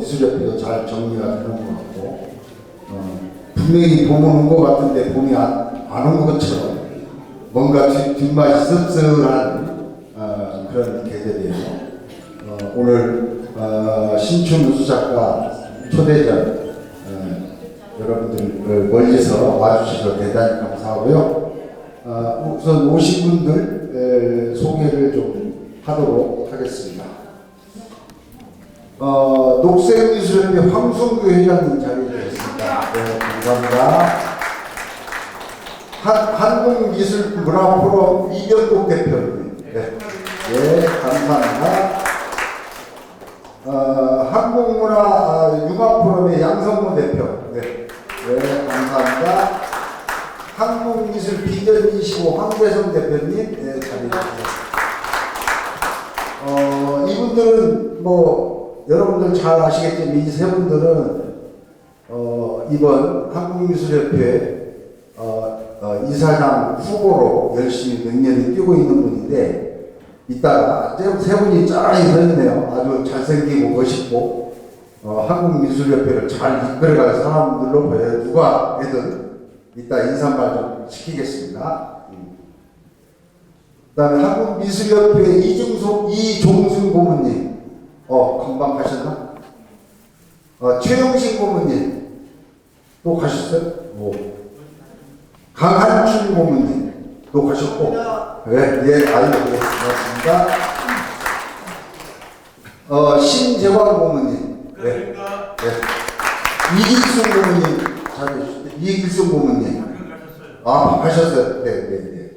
미술협회도 잘 정리가 되는 것 같고 어, 분명히 봄 오는 것 같은데 봄이 안, 안온 것처럼 뭔가 뒷- 뒷맛이 씁쓸한 어, 그런 계절이에요. 어, 오늘 어, 신춘 우수작가 초대전 어, 여러분들 멀리서 와주셔서 대단히 감사하고요. 어, 우선 오신 분들 에, 소개를 좀 하도록 하겠습니다. 어, 녹색미술협회 황성규 회장님 자리해주셨습니다. 네, 감사합니다. 한, 한국미술 문화포럼 이병국 대표님. 네, 네 감사합니다. 어, 한국문화 아, 융합포럼의 양성모 대표. 네, 네 감사합니다. 한국미술 비전 25 황대성 대표님 네, 자리해주셨습니다. 어, 이분들은 뭐 여러분들 잘 아시겠지만 이 세 분들은 어, 이번 한국미술협회 어, 어, 이사장 후보로 열심히 몇 년을 뛰고 있는 분인데 이따가 세- 세 분이 쫙 있네요. 아주 잘생기고 멋있고 어, 한국미술협회를 잘 이끌어갈 사람들로 보여요. 누가 애든 이따 인사말 좀 시키겠습니다. 음. 그다음에 한국미술협회 이중숙 이종순 고문님, 어 금방 가셨나? 어 최영신 고문님 또 가셨어요? 뭐 강한춘 고문님 또 가셨고, 네, 예, 아이고 예, 고맙습니다. 어 신재광 고문님, 네, 그러니까 네. 이길순 고문님 잘해주셨죠? 이길순 고문님. 아, 하셨어요. 네, 네, 네.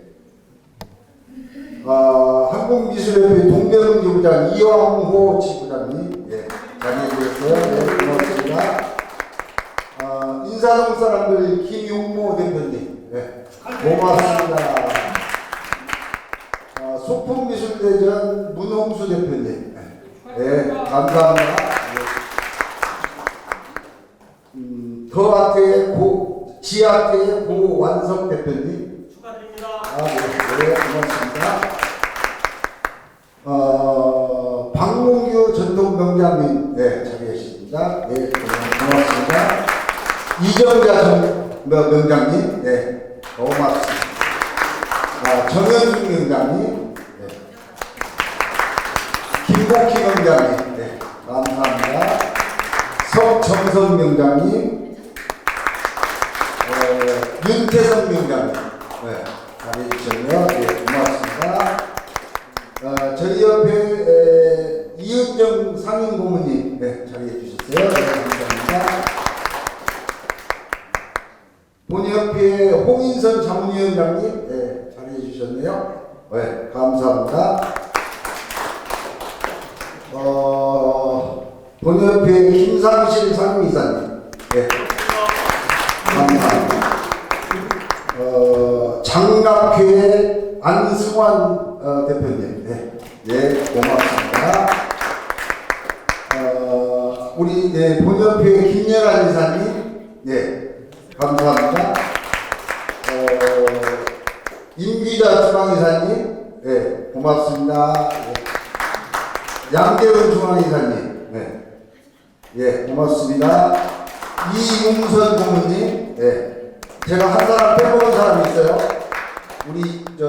아, 한국미술협회 동대문 지부장 이왕호 지부장님, 예, 자리해 주셨어요. 네, 고맙습니다. 아, 인사동 사람들 김용모 대표님, 네, 고맙습니다. 아, 소품미술대전 문홍수 대표님, 네, 감사합니다. 네. 음, 더아트의 고, 지아트의 고완석 대표님, 박몽규 전통명장님, 네, 자리에 계십니다. 네, 고맙습니다. 이정자 명장님, 네, 고맙습니다. 아, 정현숙 명장님, 네. 김복희 명장님, 네, 감사합니다. 석정선 명장님, 어, 윤태성 명장님, 네, 잘해주셨네요. 네, 고맙습니다. 어, 저희 옆에 에, 이은정 상임 고문님, 네, 잘해주셨어요. 네, 감사합니다. 본협회 홍인선 자문위원장님, 네, 잘해주셨네요. 네, 감사합니다. 어, 본협회 김상실 상임이사님, 네, 감사합니다. 어, 장갑회 안승환 어, 대표님, 네, 예, 고맙습니다. 어, 우리 네, 본협회 김연아 이사님, 예, 감사합니다. 어, 임기자 중앙이사님, 예, 고맙습니다. 예. 양재훈 중앙이사님, 네, 예, 고맙습니다. 이웅선 고문님, 예, 제가 한 사람 빼먹은 사람이 있어요. 우리 저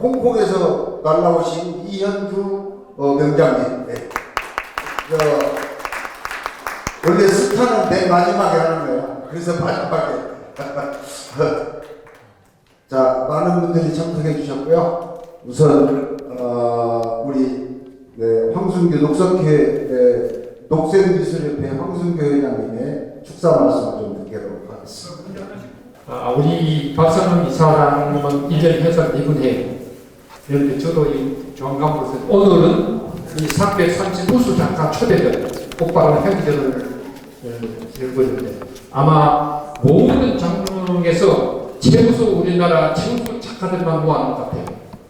홍콩에서 날라오신 이현주 어, 명장님, 예. 저 원래 스타는 맨 마지막에 하는 거예요. 그래서 마지막에. 자, 많은 분들이 참석해 주셨고요. 우선 어, 우리 네, 황순규 녹석회 네, 녹색미술협회 황순규 회장님의 축사 말씀을 좀 듣도록 하겠습니다. 아, 우리 박선영 이사장님은 1년 해서 이분해. 그런데 저도 이 중앙감으로서 오늘은 이 330 우수 작가 초대들 복받은 행제를 열고 있는데 아마 모든 장르에서 최우수 우리나라 최우수 작가들만 모아놓은 것 같아요.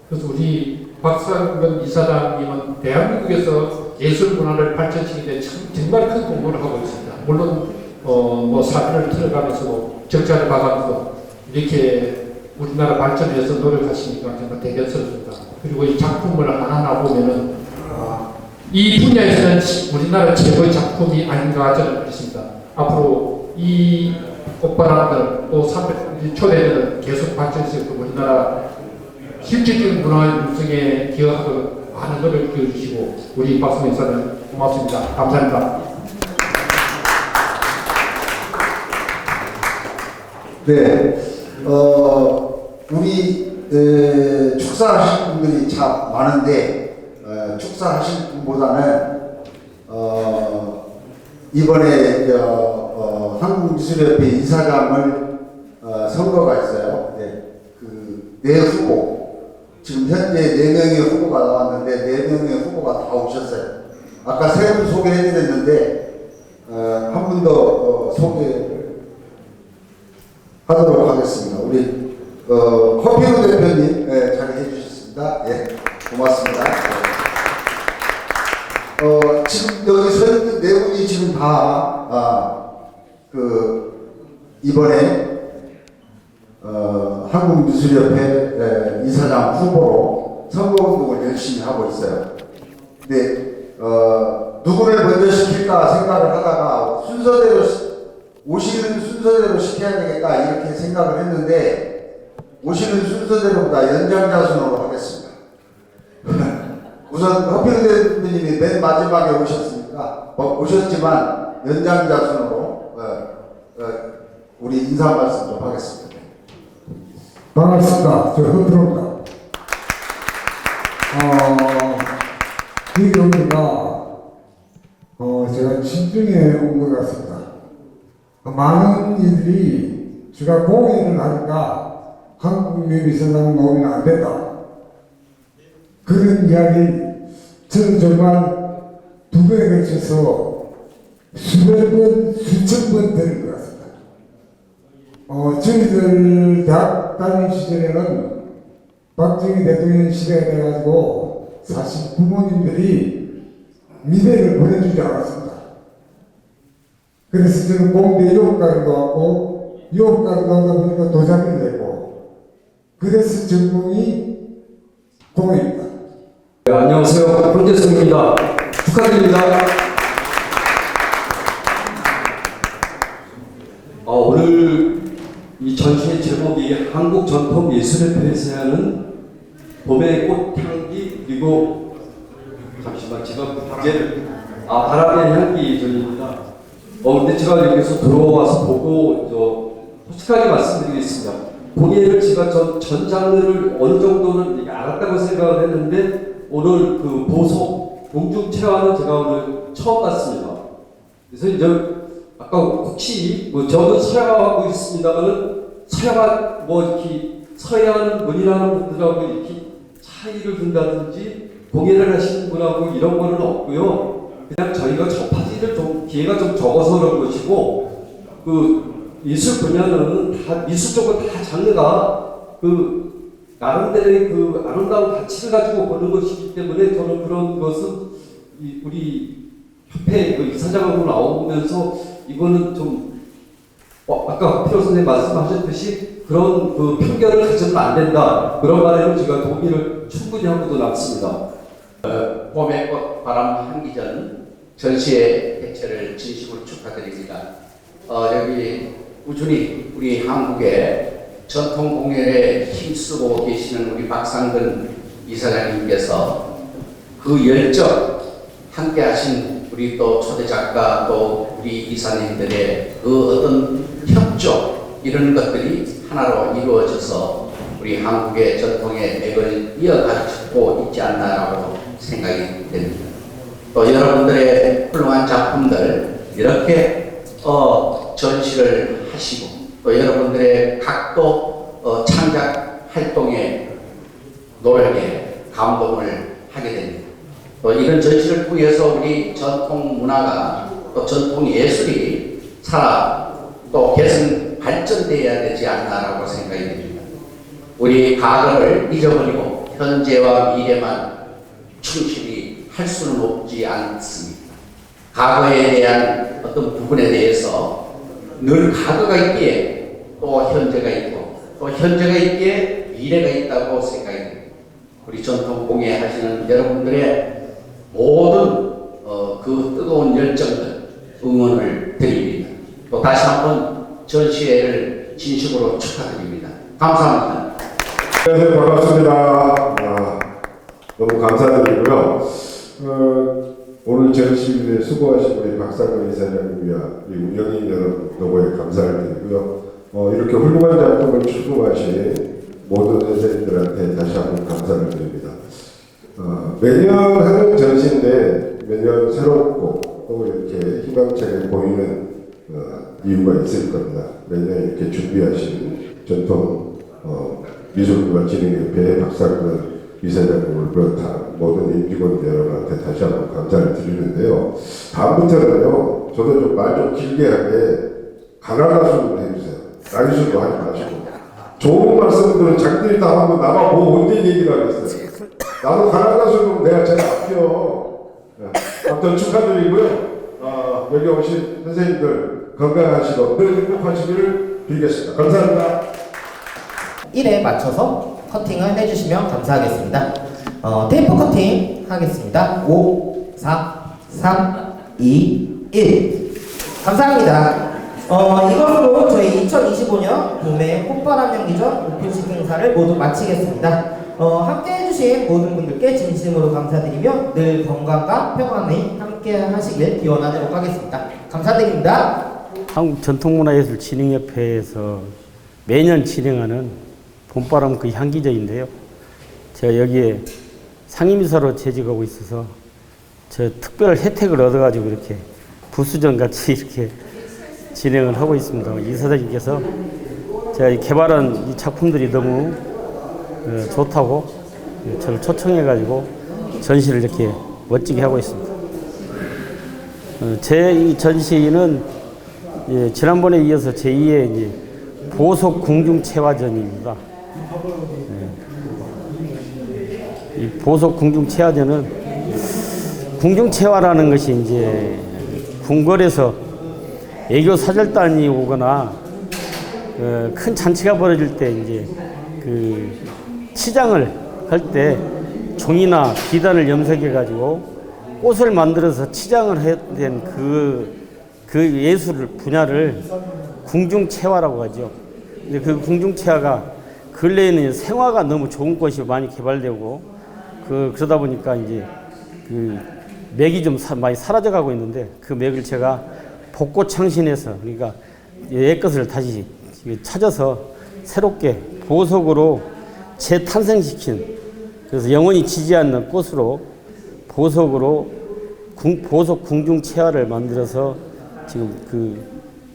그래서 우리 박상근 이사장님은 대한민국에서 예술 문화를 발전시키는 데 참- 정말 큰 공헌을 하고 있습니다. 물론 어, 뭐 사회를 틀어가면서 뭐 적자를 봐가면서 이렇게 우리나라 발전을 위해서 노력하시니까 정말 대견스럽습니다. 그리고 이 작품을 하나하나 보면은 아, 이 분야에서는 우리나라 최고의 작품이 아닌가 저는 그렇습니다. 앞으로 이 꽃바람들 또 300 초대들은 계속 발전해서 우리나라 실질적인 문화 유성에 기여하고 많은 노력을 기울이시고 우리 박수민 사는 고맙습니다. 감사합니다. 네, 어, 우리 에, 축사하실 분들이 참 많은데 어, 축사하실 분보다는 어, 이번에 저, 어, 한국미술협회 이사장을 어, 선거가 있어요. 네, 그네 후보 지금 현재 네 명의 후보가 나왔는데 네 명의 후보가 다 오셨어요. 아까 세 분 소개해드렸는데 어, 한분 더 어, 소개. 하도록 하겠습니다. 우리 어, 커피로 대표님 예, 자리해 주셨습니다. 예, 고맙습니다. 예. 어, 지금 여기 서 있는 네 분이 지금 다, 아, 그, 이번에, 어, 한국미술협회 예, 이사장 후보로 선거운동을 열심히 하고 있어요. 근데, 어, 누구를 먼저 시킬까 생각을 하다가 순서대로 시- 오시는 순서대로 시켜야 되겠다 이렇게 생각을 했는데 오시는 순서대로보다 연장자 순으로 하겠습니다. 우선 허필 대표님이 맨 마지막에 오셨으니까 어, 오셨지만 연장자 순으로 어, 어, 우리 인사 말씀 좀 하겠습니다. 반갑습니다. 저 허프로입니다. 어, 이 경우가, 어, 제가 집중해 온것 같습니다. 어, 많은 이들이 제가 공연을 하니까 한국 미술상 놓으면 안 된다. 그런 이야기, 저는 정말 두 번에 걸쳐서 수백 번, 수천 번 들은 것 같습니다. 어, 저희들 대학 다닐 시절에는 박정희 대통령 시대가 돼가지고 사실 부모님들이 미래를 보내주지 않았습니다. 그래서 저는 공대 유학가를 나왔고 유학가를 나오다 보니까 도장을 내고 그래서 전공이 공입니다. 네, 안녕하세요. 황재성입니다. 축하드립니다. 아, 오늘 이 전시의 제목이 한국 전통 예술협회에서 하는 봄의 꽃향기 그리고 잠시만 제가 부제를 아 바람의 향기 전입니다. 어 근데 제가 여기서 들어와서 보고 저 솔직하게 말씀드리겠습니다. 공예를 제가 전, 전 장르를 어느 정도는 알았다고 생각을 했는데 오늘 그 보석 공중 체화는 제가 오늘 처음 봤습니다. 그래서 이제 아까 혹시 뭐 저도 서양하고 있습니다만은 서양 뭐 이렇게 서양 문이라는 분들하고 이렇게 차이를 둔다든지 공예를 하시는 분하고 이런 거는 없고요. 그냥 저희가 접하기를 좀 기회가 좀 적어서 그런 것이고 그 미술 분야는 다 미술 쪽은 다 장르가 그 나름대로의 그 아름다운 가치를 가지고 보는 것이기 때문에 저는 그런 것은 이 우리 협회 그 이사장으로 나오면서 이거는 좀 어, 아까 피로 선생님 말씀하셨듯이 그런 그 편견을 가지면 안 된다 그런 말에는 제가 동의를 충분히 하고도 남습니다. 봄의 꽃 바람 향기전 전시회 개최를 진심으로 축하드립니다. 어, 여기 꾸준히 우리 한국의 전통 공연에 힘쓰고 계시는 우리 박상근 이사장님께서 그 열정 함께 하신 우리 또 초대 작가 또 우리 이사님들의 그 어떤 협조 이런 것들이 하나로 이루어져서 우리 한국의 전통의 맥을 이어가고 있지 않나라고 생각이 됩니다. 또 여러분들의 훌륭한 작품들 이렇게 어, 전시를 하시고 또 여러분들의 각도 어, 창작 활동에 노력에 감동을 하게 됩니다. 또 이런 전시를 통해서 우리 전통 문화가 또 전통 예술이 살아 또 개선 발전돼야 되지 않나라고 생각이 됩니다. 우리 과거를 잊어버리고 현재와 미래만 충실히 할 수는 없지 않습니다. 과거에 대한 어떤 부분에 대해서 늘 과거가 있기에 또 현재가 있고 또 현재가 있기에 미래가 있다고 생각이 됩니다. 우리 전통 공예 하시는 여러분들의 모든 그 뜨거운 열정을 응원을 드립니다. 또 다시 한번 전시회를 진심으로 축하드립니다. 감사합니다. 안녕하세요. 반갑습니다. 아, 너무 감사드리고요. 어, 오늘 전시회에 수고하신 우리 박상근 이사장님과 이 운영인 여러분 너무에 감사를 드리고요. 어, 이렇게 훌륭한 작품을 추구하신 모든 선생님들한테 다시 한번 감사를 드립니다. 어, 매년 하는 전시인데 매년 새롭고 또 이렇게 희망차게 보이는 어, 이유가 있을 겁니다. 매년 이렇게 준비하신 전통 어, 미술과 진흥협회 박상근 이사장님을 비롯한 모든 임직원 여러분한테 다시 한번 감사를 드리는데요. 다음부터는요, 저도 좀 말 좀 길게 하게 가나다수를 해주세요. 나이술도 하지 마시고. 좋은 말씀들은 자기들이 다 하면 나만 보고 언제 얘기를 하겠어요. 나도 가나다수는 내가 제일 아껴. 네. 아무튼 축하드리고요. 아, 여기 오신 선생님들 건강하시고 늘 행복하시기를 빌겠습니다. 감사합니다. 1에 맞춰서 커팅을 해주시면 감사하겠습니다. 어, 테이프 커팅 하겠습니다. 5, 4, 3, 2, 1. 감사합니다. 어, 이것으로 저희 2025년 국내 꽃바람 연기전 오픈식 행사를 모두 마치겠습니다. 어, 함께 해주신 모든 분들께 진심으로 감사드리며 늘 건강과 평안히 함께 하시길 기원하도록 하겠습니다. 감사드립니다. 한국 전통문화예술 진흥협회에서 매년 진행하는 봄바람 그 향기제인데요. 제가 여기에 상임이사로 재직하고 있어서 저 특별 혜택을 얻어가지고 이렇게 부수전 같이 이렇게 진행을 하고 있습니다. 이사장님께서 제가 이 개발한 이 작품들이 너무 어, 좋다고 저를 초청해가지고 전시를 이렇게 멋지게 하고 있습니다. 어, 제이 전시는 예, 지난번에 이어서 제2의 이제 보석 궁중체화전입니다. 보석 궁중체화전은 궁중체화라는 것이 이제 궁궐에서 애교 사절단이 오거나 어, 큰 잔치가 벌어질 때 이제 그 치장을 할 때 종이나 비단을 염색해 가지고 꽃을 만들어서 치장을 해야 되는 그, 그 예술 분야를 궁중체화라고 하죠. 근데 그 궁중체화가 근래에는 생화가 너무 좋은 꽃이 많이 개발되고 그 그러다 보니까 이제 그 맥이 좀 사- 많이 사라져 가고 있는데 그 맥을 제가 복고 창신해서 그러니까 옛 것을 다시 찾아서 새롭게 보석으로 재탄생시킨 그래서 영원히 지지 않는 꽃으로 보석으로 궁- 보석 궁중 체화를 만들어서 지금 그,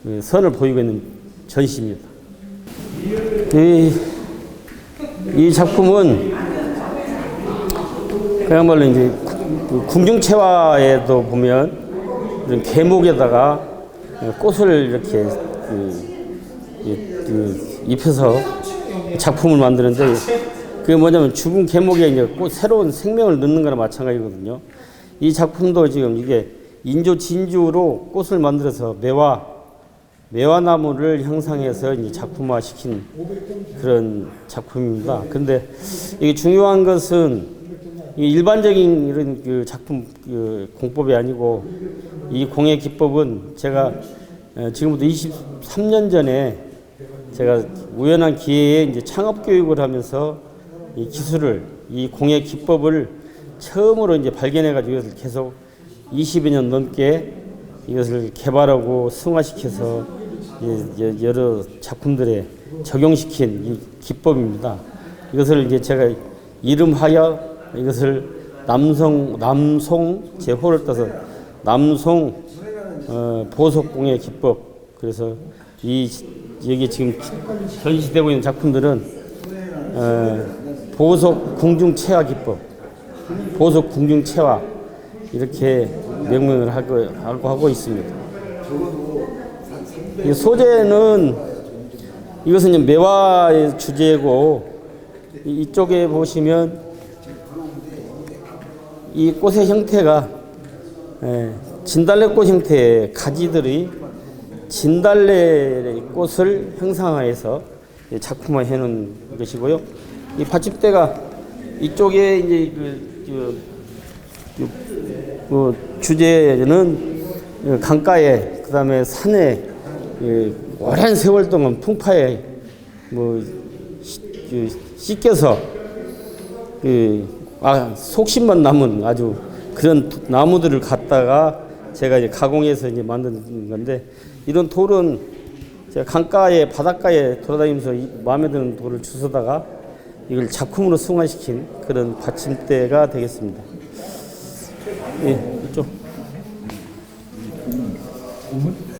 그 선을 보이고 있는 전시입니다. 이, 이 작품은 그야말로 이제 그 궁중 체화에도 보면 이런 계목에다가 꽃을 이렇게 입혀서 작품을 만드는데 그게 뭐냐면 죽은 계목에 이제 꽃 새로운 생명을 넣는 거나 마찬가지거든요. 이 작품도 지금 이게 인조 진주로 꽃을 만들어서 매화 매화나무를 형상해서 이제 작품화 시킨 그런 작품입니다. 근데 이게 중요한 것은 이 일반적인 이런 그 작품 그 공법이 아니고 이 공예 기법은 제가 어, 지금부터 23년 전에 제가 우연한 기회에 이제 창업 교육을 하면서 이 기술을 이 공예 기법을 처음으로 이제 발견해 가지고 이것을 계속 20여 년 넘게 이것을 개발하고 승화시켜서 여러 작품들에 적용시킨 이 기법입니다. 이것을 이제 제가 이름하여 이것을 남성 남송 제호를 따서 남송 어, 보석공예 기법 그래서 이 여기 지금 전시되고 있는 작품들은 어, 보석 궁중 체화 기법, 보석 궁중 체화 이렇게 명명을 하고, 하고 하고 있습니다. 이 소재는 이것은 매화의 주제고 이- 이쪽에 보시면 이 꽃의 형태가 예, 진달래꽃 형태의 가지들이 진달래 꽃을 형상화해서 작품화 해 놓은 것이고요. 이 받침대가 이쪽에 이제 그, 그, 그그 주제는 강가에 그다음에 산에 예, 오랜 세월 동안 풍파에 뭐 시- 그 씻겨서 그 아, 속심만 남은 아주 그런 나무들을 갖다가 제가 이제 가공해서 이제 만든 건데 이런 돌은 제가 강가에 바닷가에 돌아다니면서 이 마음에 드는 돌을 주워다가 이걸 작품으로 승화시킨 그런 받침대가 되겠습니다. 예, 이쪽. 우문?